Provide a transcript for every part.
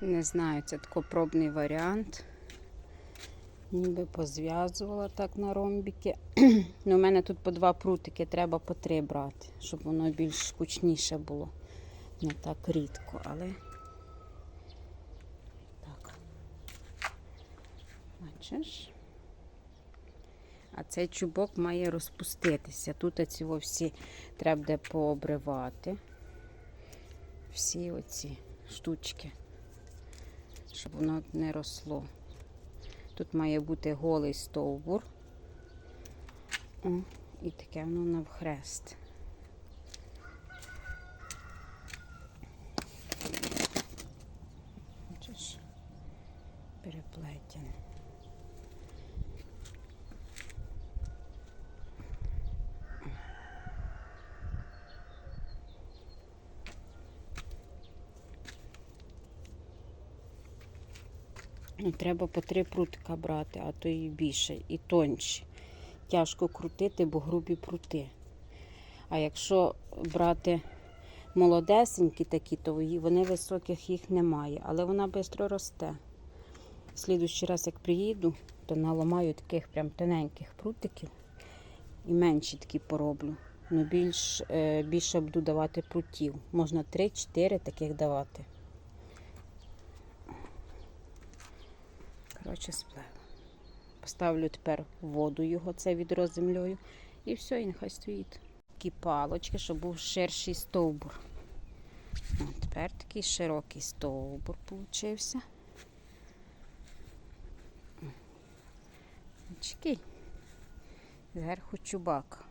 Не знаю, це тако пробний варіант. Ніби позв'язувала так на ромбіки. ну, у мене тут по два прутики, треба по три брати, щоб воно більш кучніше було. Не так рідко, але так. Бачиш? А цей чубок має розпуститися. Тут ці всі треба буде пообривати. Всі оці штучки, щоб воно не росло. Тут має бути голий стовбур. О, і таке воно навхрест. Бачиш? Переплетене. Треба по три прутика брати, а то і більше, і тонші. Тяжко крутити, бо грубі прути. А якщо брати молодесенькі такі, то вони високих їх немає, але вона швидко росте. В раз, як приїду, то наламаю таких прям тоненьких прутиків і менші такі пороблю. Ну, більш, е, більше буду давати прутів. Можна 3-4 таких давати. Коротше, сплела. Поставлю тепер воду його, це відро з землею. І все, і нехай стоїть. Такі палочки, щоб був ширший стовбур. О, тепер такий широкий стовбур получився. Очки. Зверху чубак.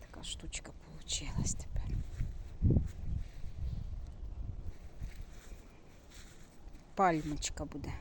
Така штучка получилась тепер. Пальмочка буде.